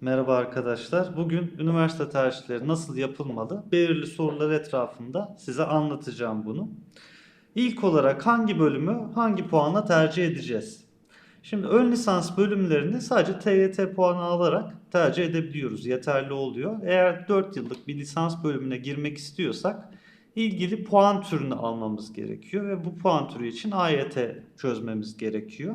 Merhaba arkadaşlar. Bugün üniversite tercihleri nasıl yapılmalı? Belirli sorular etrafında size anlatacağım bunu. İlk olarak hangi bölümü hangi puanla tercih edeceğiz? Şimdi ön lisans bölümlerini sadece TYT puanı alarak tercih edebiliyoruz. Yeterli oluyor. Eğer 4 yıllık bir lisans bölümüne girmek istiyorsak ilgili puan türünü almamız gerekiyor ve bu puan türü için AYT çözmemiz gerekiyor.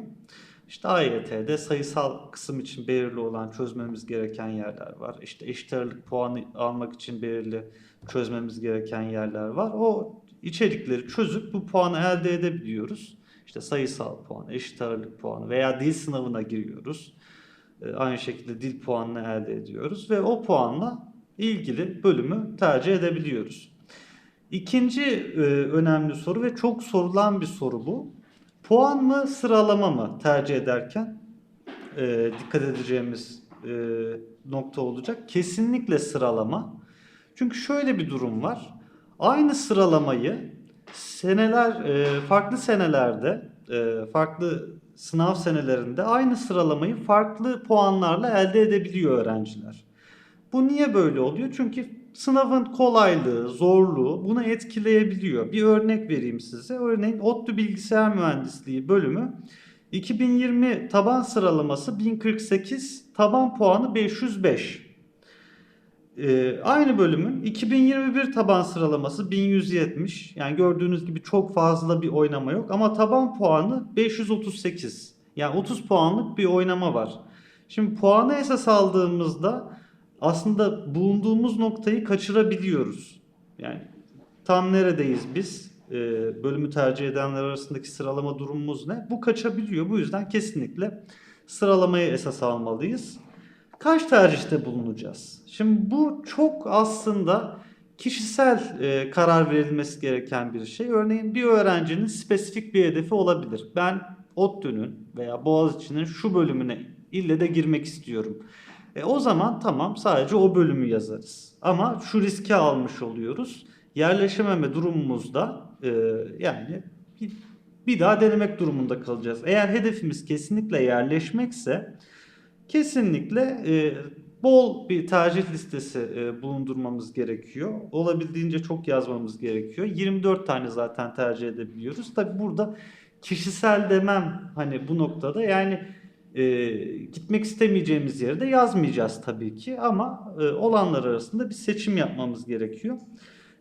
İşte AYT'de sayısal kısım için belirli olan çözmemiz gereken yerler var. İşte eşit ağırlık puanı almak için belirli çözmemiz gereken yerler var. O içerikleri çözüp bu puanı elde edebiliyoruz. İşte sayısal puan, eşit ağırlık puanı veya dil sınavına giriyoruz. Ee, Aynı şekilde dil puanını elde ediyoruz ve o puanla ilgili bölümü tercih edebiliyoruz. İkinci e, önemli soru ve çok sorulan bir soru bu. Puan mı sıralama mı tercih ederken e, dikkat edeceğimiz e, nokta olacak. Kesinlikle sıralama. Çünkü şöyle bir durum var. Aynı sıralamayı seneler e, farklı senelerde e, farklı sınav senelerinde aynı sıralamayı farklı puanlarla elde edebiliyor öğrenciler. Bu niye böyle oluyor? Çünkü sınavın kolaylığı, zorluğu bunu etkileyebiliyor. Bir örnek vereyim size. Örneğin ODTÜ Bilgisayar Mühendisliği bölümü 2020 taban sıralaması 1048, taban puanı 505. Ee, aynı bölümün 2021 taban sıralaması 1170. Yani gördüğünüz gibi çok fazla bir oynama yok ama taban puanı 538. Yani 30 puanlık bir oynama var. Şimdi puanı esas aldığımızda aslında bulunduğumuz noktayı kaçırabiliyoruz. Yani tam neredeyiz biz? Ee, bölümü tercih edenler arasındaki sıralama durumumuz ne? Bu kaçabiliyor. Bu yüzden kesinlikle sıralamayı esas almalıyız. Kaç tercihte bulunacağız? Şimdi bu çok aslında kişisel e, karar verilmesi gereken bir şey. Örneğin bir öğrencinin spesifik bir hedefi olabilir. Ben ODTÜ'nün veya Boğaziçi'nin şu bölümüne ille de girmek istiyorum. E, o zaman tamam sadece o bölümü yazarız. Ama şu riski almış oluyoruz. Yerleşememe durumumuzda e, yani bir, bir daha denemek durumunda kalacağız. Eğer hedefimiz kesinlikle yerleşmekse kesinlikle e, bol bir tercih listesi e, bulundurmamız gerekiyor. Olabildiğince çok yazmamız gerekiyor. 24 tane zaten tercih edebiliyoruz. Tabi burada kişisel demem hani bu noktada yani e, gitmek istemeyeceğimiz yere de yazmayacağız tabii ki ama e, olanlar arasında bir seçim yapmamız gerekiyor.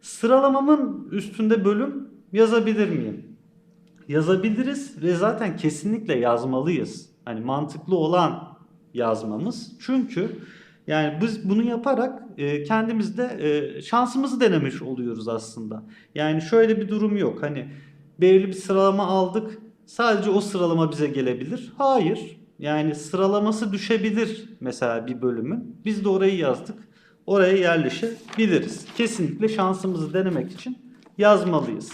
Sıralamamın üstünde bölüm yazabilir miyim? Yazabiliriz ve zaten kesinlikle yazmalıyız. Hani mantıklı olan yazmamız. Çünkü yani biz bunu yaparak e, kendimizde e, şansımızı denemiş oluyoruz aslında. Yani şöyle bir durum yok. Hani belirli bir sıralama aldık. Sadece o sıralama bize gelebilir. Hayır. Yani sıralaması düşebilir mesela bir bölümün. Biz de orayı yazdık. Oraya yerleşebiliriz. Kesinlikle şansımızı denemek için yazmalıyız.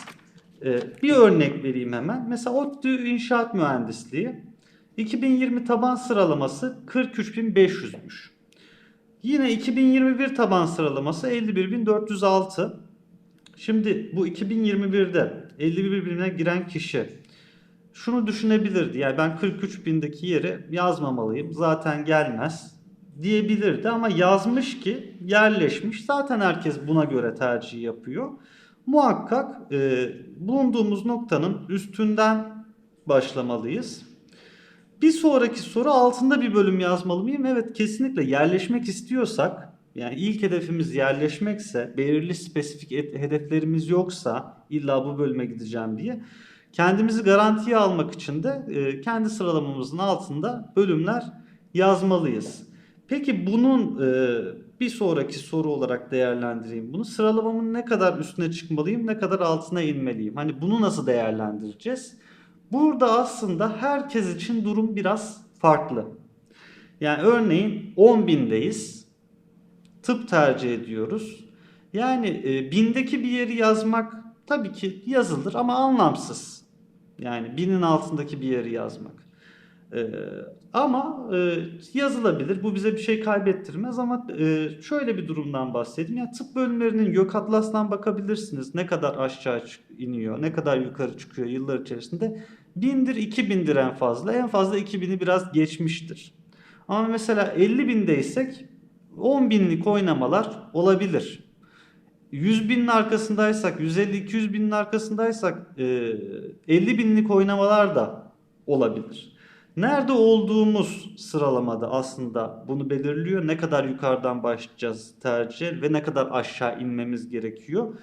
Ee, bir örnek vereyim hemen. Mesela ODTÜ İnşaat Mühendisliği 2020 taban sıralaması 43.500'müş. Yine 2021 taban sıralaması 51.406. Şimdi bu 2021'de 51 bine giren kişi şunu düşünebilirdi. Yani ben 43 bindeki yeri yazmamalıyım. Zaten gelmez diyebilirdi ama yazmış ki yerleşmiş. Zaten herkes buna göre tercih yapıyor. Muhakkak e, bulunduğumuz noktanın üstünden başlamalıyız. Bir sonraki soru altında bir bölüm yazmalı mıyım? Evet kesinlikle yerleşmek istiyorsak yani ilk hedefimiz yerleşmekse belirli spesifik hedeflerimiz yoksa illa bu bölüme gideceğim diye kendimizi garantiye almak için de e, kendi sıralamamızın altında bölümler yazmalıyız. Peki bunun e, bir sonraki soru olarak değerlendireyim bunu. Sıralamamın ne kadar üstüne çıkmalıyım, ne kadar altına inmeliyim? Hani bunu nasıl değerlendireceğiz? Burada aslında herkes için durum biraz farklı. Yani örneğin 10 bindeyiz. Tıp tercih ediyoruz. Yani e, bindeki bir yeri yazmak tabii ki yazılır ama anlamsız. Yani binin altındaki bir yeri yazmak. Ee, ama e, yazılabilir. Bu bize bir şey kaybettirmez ama e, şöyle bir durumdan bahsedeyim. Yani tıp bölümlerinin Gök Atlas'tan bakabilirsiniz. Ne kadar aşağı iniyor, ne kadar yukarı çıkıyor yıllar içerisinde. Bindir, iki bindir en fazla. En fazla iki bini biraz geçmiştir. Ama mesela 50 bindeysek 10 binlik oynamalar olabilir. 100 binin arkasındaysak, 150-200 binin arkasındaysak e, 50 binlik oynamalar da olabilir. Nerede olduğumuz sıralamada aslında bunu belirliyor. Ne kadar yukarıdan başlayacağız tercih ve ne kadar aşağı inmemiz gerekiyor.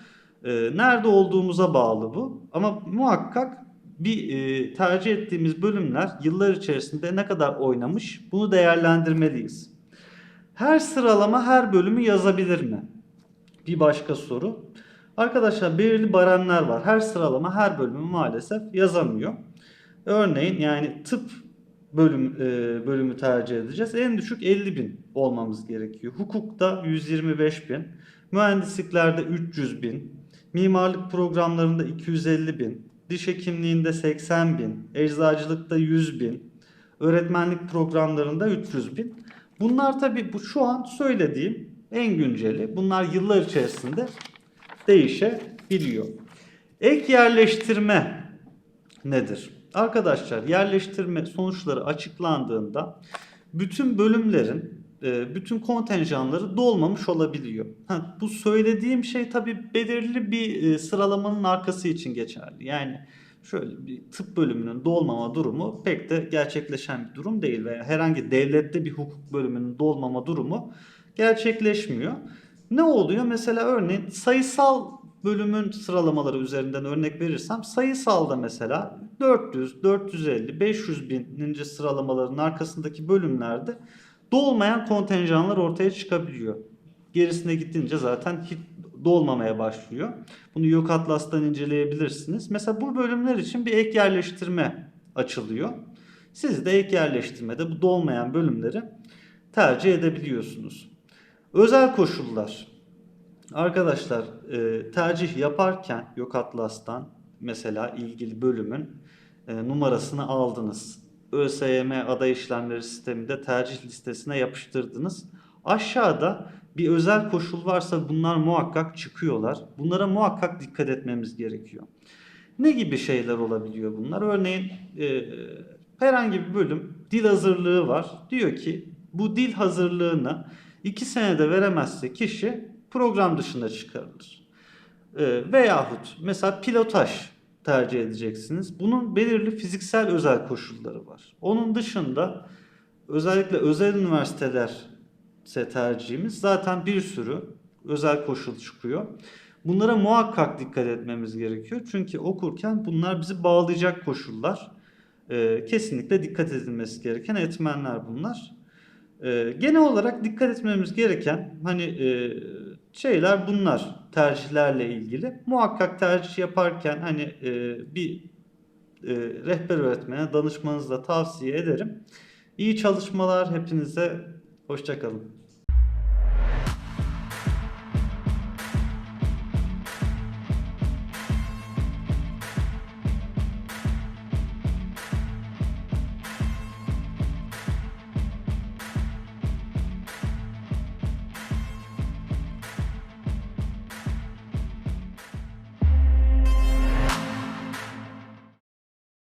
E, nerede olduğumuza bağlı bu. Ama muhakkak bir e, tercih ettiğimiz bölümler yıllar içerisinde ne kadar oynamış bunu değerlendirmeliyiz. Her sıralama her bölümü yazabilir mi? Bir başka soru. Arkadaşlar belirli baremler var. Her sıralama her bölümü maalesef yazamıyor. Örneğin yani tıp bölüm e, bölümü tercih edeceğiz. En düşük 50 bin olmamız gerekiyor. Hukukta 125 bin, mühendisliklerde 300 bin, mimarlık programlarında 250 bin, diş hekimliğinde 80 bin, eczacılıkta 100 bin, öğretmenlik programlarında 300 bin. Bunlar tabi bu şu an söylediğim en günceli. Bunlar yıllar içerisinde değişebiliyor. Ek yerleştirme nedir? Arkadaşlar yerleştirme sonuçları açıklandığında bütün bölümlerin e, bütün kontenjanları dolmamış olabiliyor. Bu söylediğim şey tabi belirli bir e, sıralamanın arkası için geçerli. Yani şöyle bir tıp bölümünün dolmama durumu pek de gerçekleşen bir durum değil veya herhangi devlette bir hukuk bölümünün dolmama durumu gerçekleşmiyor. Ne oluyor? Mesela örneğin sayısal bölümün sıralamaları üzerinden örnek verirsem sayısalda mesela 400, 450, 500 bininci sıralamaların arkasındaki bölümlerde dolmayan kontenjanlar ortaya çıkabiliyor. Gerisine gittince zaten hiç dolmamaya başlıyor. Bunu Yok Atlas'tan inceleyebilirsiniz. Mesela bu bölümler için bir ek yerleştirme açılıyor. Siz de ek yerleştirmede bu dolmayan bölümleri tercih edebiliyorsunuz. Özel koşullar. Arkadaşlar e, tercih yaparken Yok Atlas'tan mesela ilgili bölümün e, numarasını aldınız. ÖSYM aday işlemleri sisteminde tercih listesine yapıştırdınız. Aşağıda bir özel koşul varsa bunlar muhakkak çıkıyorlar. Bunlara muhakkak dikkat etmemiz gerekiyor. Ne gibi şeyler olabiliyor bunlar? Örneğin e, herhangi bir bölüm dil hazırlığı var. Diyor ki bu dil hazırlığını 2 senede veremezse kişi program dışında çıkarılır. E, veyahut mesela pilotaj tercih edeceksiniz. Bunun belirli fiziksel özel koşulları var. Onun dışında özellikle özel üniversiteler ise tercihimiz zaten bir sürü özel koşul çıkıyor. Bunlara muhakkak dikkat etmemiz gerekiyor. Çünkü okurken bunlar bizi bağlayacak koşullar. Ee, kesinlikle dikkat edilmesi gereken etmenler bunlar. Ee, genel olarak dikkat etmemiz gereken hani e, şeyler bunlar tercihlerle ilgili. Muhakkak tercih yaparken hani e, bir e, rehber öğretmene danışmanızı da tavsiye ederim. İyi çalışmalar hepinize. Hoşçakalın.